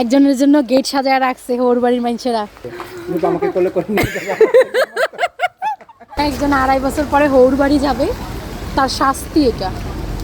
একজনের জন্য গেট সাজায় রাখছে ওর বাড়ির মানুষেরা। তুমি তো আমাকে কোলে করে একজন আড়াই বছর পরে হৌর বাড়ি যাবে তার শাস্তি এটা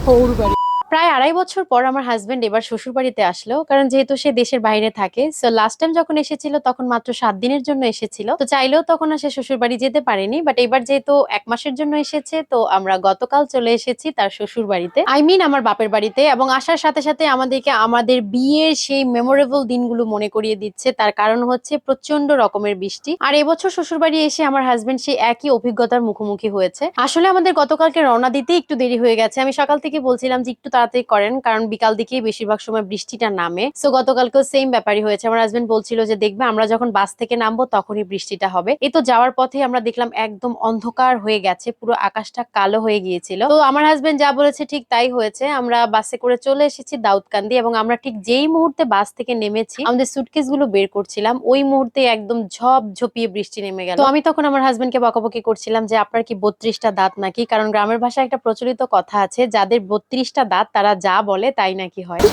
হৌর বাড়ি। প্রায় আড়াই বছর পর আমার হাজবেন্ড এবার শ্বশুর বাড়িতে আসলো, কারণ যেহেতু সে দেশের বাইরে থাকে সো লাস্ট টাইম যখন এসেছিল তখন মাত্র সাত দিনের জন্য এসেছিল। তো চাইলেও তখন আর সে শ্বশুর বাড়ি যেতে পারেনি বাট এবার যেহেতু এক মাসের জন্য এসেছে, তো আমরা গতকাল চলে এসেছি তার শ্বশুর বাড়িতে আই মিন আমার বাপের বাড়িতে, এবং আসার সাথে সাথে আমাদেরকে আমাদের বিয়ের সেই মেমোরেবল দিনগুলো মনে করিয়ে দিচ্ছে। তার কারণ হচ্ছে প্রচণ্ড রকমের বৃষ্টি। আর এবছর শ্বশুর বাড়ি এসে আমার হাজবেন্ড সেই একই অভিজ্ঞতার মুখোমুখি হয়েছে। আসলে আমাদের গতকালকে রওনা দিতে একটু দেরি হয়ে গেছে। আমি সকাল থেকে বলছিলাম যে একটু তাড়াতাড়ি করেন, কারণ বিকাল দিকেই বেশিরভাগ সময় বৃষ্টিটা নামে। সো গতকালকেও সেম ব্যাপারই হয়েছে। আমার হাজবেন্ড বলছিল যে, দেখবে, আমরা যখন বাস থেকে নামবো, তখনই বৃষ্টিটা হবে। এই তো যাওয়ার পথে আমরা দেখলাম একদম অন্ধকার হয়ে গেছে, পুরো আকাশটা কালো হয়ে গিয়েছিল। তো আমার হাজবেন্ড যা বলেছে ঠিক তাই হয়েছে। আমরা বাসে করে চলে এসেছি দাউদকান্দি এবং আমরা ঠিক যেই মুহূর্তে বাস থেকে নেমেছি, আমাদের সুটকেসগুলো বের করছিলাম, ওই মুহূর্তে একদম ঝপ ঝপিয়ে বৃষ্টি নেমে গেল। তো আমি তখন আমার হাজবেন্ডকে বকাবকি করছিলাম যে, আপনার কি বত্রিশটা দাঁত নাকি? কারণ গ্রামের ভাষায় একটা প্রচলিত কথা আছে, যাদের বত্রিশটা দাঁত তারা যা বলে তাই নাকি হয়?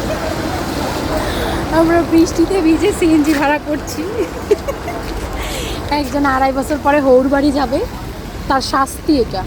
আমরা বৃষ্টিতে ভিজে সিএনজি ভাড়া করছি। একজন আড়াই বছর পরে হৌর বাড়ি যাবে। তার শাস্তি এটা।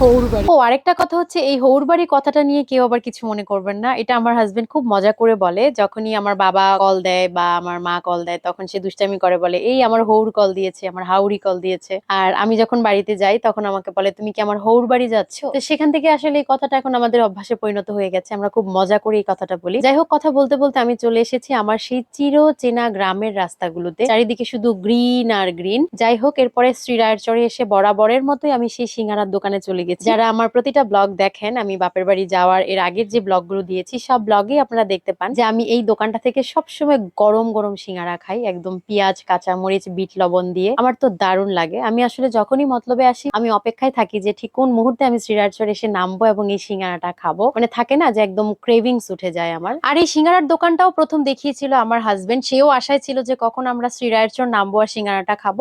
হৌর বাড়ি ও, আরেকটা কথা হচ্ছে, এই হৌরবাড়ি কথাটা নিয়ে কেউ আবার কিছু মনে করবেন না। এটা আমার হাজবেন্ড খুব মজা করে বলে। যখনই আমার বাবা কল দেয় বা আমার মা কল দেয়, তখন সে দুষ্টামি করে বলে, এই আমার হৌর কল দিয়েছে, আমার হাউরি কল দিয়েছে। আর আমি যখন বাড়িতে যাই, তখন আমাকে বলে, তুমি কি আমার হৌর বাড়ি যাচ্ছ? তো সেখান থেকে আসলে এই কথাটা এখন আমাদের অভ্যাসে পরিণত হয়ে গেছে। আমরা খুব মজা করে এই কথাটা বলি। যাই হোক, কথা বলতে বলতে আমি চলে এসেছি আমার সেই চির চেনা গ্রামের রাস্তাগুলোতে। চারিদিকে শুধু গ্রিন আর গ্রিন যাই হোক, এরপরে শ্রীরায়ের চরে এসে বরাবরের মতোই আমি সেই সিঙ্গারার দোকানে চলে গেছি যারা আমার প্রতিটা ব্লগ দেখেন আমি বাপের বাড়ি যাওয়ার এর আগের যে ব্লগগুলো দিয়েছি সব ব্লগে আপনারা দেখতে পান যে আমি এই দোকানটা থেকে সবসময় গরম গরম সিঙ্গারা খাই একদম পেঁয়াজ কাঁচা মরিচ বিট লবণ দিয়ে। আমার তো দারুণ লাগে। আমি আসলে যখনই মতলবে আসি আমি অপেক্ষায় থাকি যে ঠিক কোন মুহূর্তে আমি শ্রীরার চরে এসে নামবো এবং এই সিঙ্গারাটা খাব। মানে থাকে না যে একদম ক্রেভিংস উঠে যায় আমার। আর এই সিঙ্গারার দোকানটাও প্রথম দেখিয়েছিল আমার হাজবেন্ড সেও আশায় ছিল যে কখন আমরা শ্রীরায়ের চর নামবো আর সিঙ্গারাটা খাব।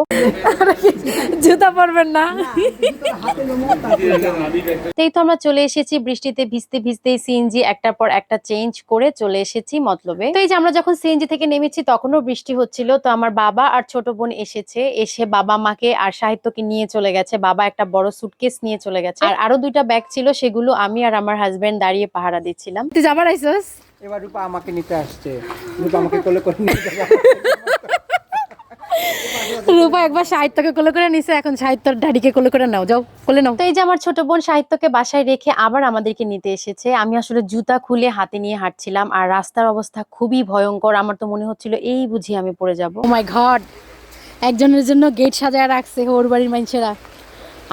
জুতা পরবেন না? তাই তো আমরা চলে এসেছি বৃষ্টিতে ভিজতে ভিজতে সিএনজি একটার পর একটা চেঞ্জ করে চলে এসেছি মতলবে। তো এই যে আমরা যখন সিএনজি থেকে নেমেছি তখনও বৃষ্টি হচ্ছিল তো আমার বাবা আর ছোট বোন এসেছে এসে বাবা মাকে আর সাহিত্যকে নিয়ে চলে গেছে বাবা একটা বড় সুটকেস নিয়ে চলে গেছে। আর আরও দুইটা ব্যাগ ছিল সেগুলো আমি আর আমার হাজবেন্ড দাঁড়িয়ে পাহারা দিচ্ছিলাম। তুই যাবার আইসস? এবার রূপা আমাকে নিতে আসছে। তো আমাকে কোলে করে নিয়ে যাবে। রূপা একবার সাহিত্যকে কোলে করে নিছে এখন সাহিত্যর ডাডিকে কোলে করে নাও যাও কোলে নাও। তো এই যে আমার ছোট বোন সাহিত্যকে বাসায় রেখে আবার আমাদেরকে নিতে এসেছে আমি আসলে জুতা খুলে হাতে নিয়ে হাঁটছিলাম আর রাস্তার অবস্থা খুবই ভয়ঙ্কর আমার তো মনে হচ্ছিল এই বুঝি আমি পড়ে যাব। ও মাই গড একজনের জন্য গেট সাজায় রাখছে ওর বাড়ির মানুষেরা।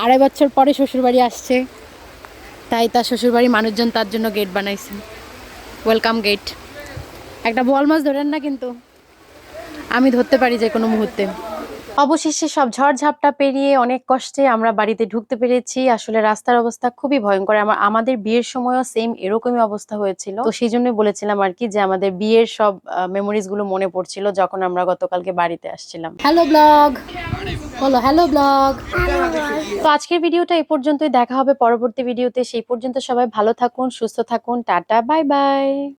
আড়াই বছর পরে শ্বশুর বাড়ি আসছে তাই তার শ্বশুর বাড়ির মানুষজন তার জন্য গেট বানাইছে। ওয়েলকাম গেট একটা বল মাছ ধরেন না কিন্তু আমি ধরতে পারি যে কোনো মুহূর্তে। অবশেষে সব ঝড়ঝাপটা পেরিয়ে অনেক কষ্টে আমরা বাড়িতে ঢুকতে পেরেছি। আসলে রাস্তার অবস্থা খুবই ভয়ঙ্কর। আমার আমাদের বিয়ের সময়ও সেম এরকমই অবস্থা হয়েছিল। তো সেই জন্য বলেছিলাম আর কি যে আমাদের বিয়ের সব মেমোরিজগুলো মনে পড়ছিল যখন আমরা গতকালকে বাড়িতে আসছিলাম। হ্যালো ব্লগ বলো হ্যালো ব্লগ তো আজকের ভিডিওটা এই পর্যন্তই। দেখা হবে পরবর্তী ভিডিওতে। সেই পর্যন্ত সবাই ভালো থাকুন সুস্থ থাকুন। Tata bye bye